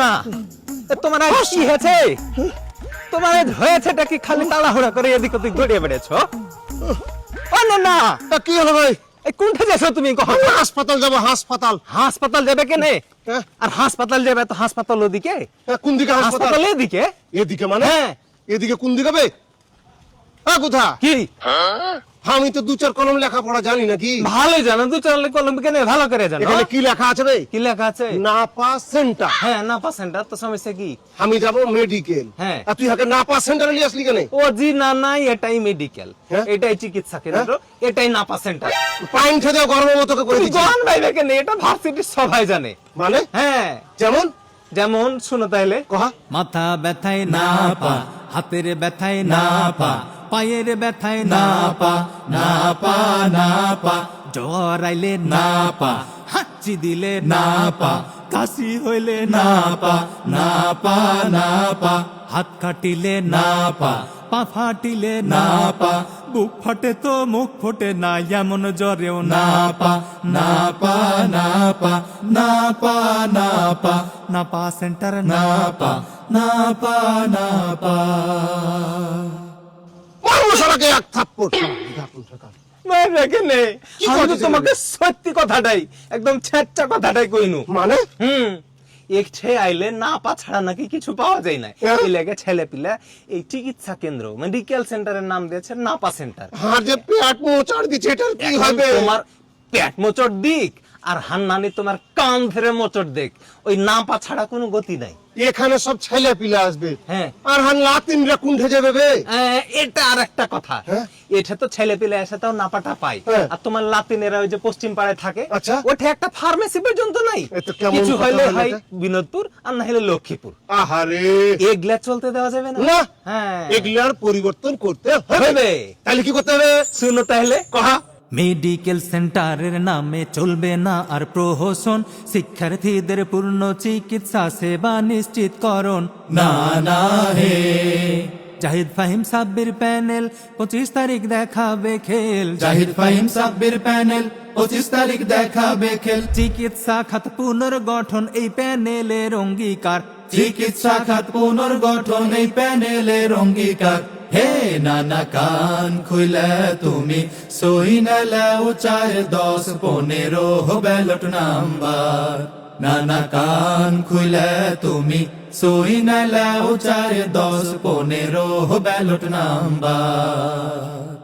না। তোমার কি হয়েছে? তোমার হয়েছেটা কি খালি তাড়াহুড়া করে এদিক ওদিক দৌড়িয়ে বেড়েছো? ও না না। তা কি হলো ভাই? এই কোনটা যাচ্ছ তুমি কখন? হাসপাতাল যাব হাসপাতাল। হাসপাতাল যাবে কেনে? হ্যাঁ। আর হাসপাতাল যাবে তো হাসপাতাল ওদিকে? হ্যাঁ, কোন দিকে হাসপাতাল? এদিকে? এদিকে মানে? হ্যাঁ। এদিকে কোন দিকে কোথা? কি? আমি তো দু চার কলম লেখাপড়া জানি নাকি? ভালো জানো দু চার কলম কেনে? ভালো করে জানো। এখানে কি লেখা আছে বে কি লেখা আছে? নাপা সেন্টার। হ্যাঁ না পার্সেন্টার তো সমস্যা কি? আমি যাব মেডিকেল হ্যাঁ। আর তুই হাকে নাপা সেন্টারে নিয়ে আসলি কেন? ও জি না নাই এটাই মেডিকেল হ্যাঁ? এটাই চিকিৎসা কেন্দ্র এটাই নাপা সেন্টার। পাইন খেতে গর্ভবতকে করে দিচ্ছি জন ভাইবে কেন? এটা ভার্সিটির সবাই জানে। মানে? হ্যাঁ। যেমন? যেমন শুনো তাহলে কহা? মাথা ব্যথায় না পা হাতের ব্যথায় না পা পায়ের ব্যথায় না পা না পা না পা জ্বর আইলে না পা হাঁচি দিলে না পা কাশি হইলে না পা না পা না পা হাত কাটিলে না পা পা ফাটিলে না পা বুক ফাটে তো মুখ ফোটে না এমন জ্বরেও না পা না পা না পা না পা না পা না পা সেন্টার না পা না পা না পা সারাকে এক থাপ্পড়। তোমাকে সত্যি কথাটাই একদম ছেচ্চা কথাটাই কইনু। মানে? হুম। এক ছে আইলে না পা ছাড়া নাকি কিছু পাওয়া যায় না হ্যাঁ। এই লেগে ছেলে পিলে এই চিকিৎসা কেন্দ্র মেডিকেল সেন্টারের নাম দিয়েছে নাপা সেন্টার হার যে পেট মোচার দিচ্ছে এটার কি হবে? তোমার পেট মোচর দিক আর হান্নানি তোমার কান ধরে মোচর দিক ওই নাপা ছাড়া কোনো গতি নাই। এখানে সব ছেলে পিলে আসবে। হ্যাঁ। আর হান লাতিনরা কুণ্ঠে যাবে বে। এটা আর একটা কথা। হ্যাঁ? এটা তো ছেলে পেলে এসে তাও নাপাটা পায়। হ্যাঁ। আর তোমার লাতিনেরা ওই যে পশ্চিম পাড়ায় থাকে আচ্ছা। ওঠে একটা ফার্মেসি পর্যন্ত নাই। কিছু হইলে হয় বিনোদপুর আর না হলে লক্ষ্মীপুর। আহারে। এগুলা চলতে দেওয়া যাবে না? না। হ্যাঁ। এগুলার পরিবর্তন করতে হবে। হবে। তাহলে কি করতে হবে? শুনো তাহলে। কহা। মেডিকেল সেন্টারের নামে চলবে না আর প্রহসন। শিক্ষার্থীদের পূর্ণ চিকিৎসা সেবা নিশ্চিত নিশ্চিতকরণ। না না হে। জাহিদ ফাহিম সাব্বির প্যানেল পঁচিশ তারিখ দেখাবে খেল। জাহিদ ফাহিম সাব্বির প্যানেল পঁচিশ তারিখ দেখাবে খেল। চিকিৎসা খাত পুনর্গঠন এই প্যানেলের অঙ্গীকার। চিকিৎসা খাত পুনর্গঠন এই প্যানেলের অঙ্গীকার। হে নানা কান খুলে তুমি, সই নালাও চার দশ পনেরো ব্যালট নাম্বার। নানা কান খুলে তুমি, সই নালাও চার দশ পনেরো ব্যালট নাম্বার।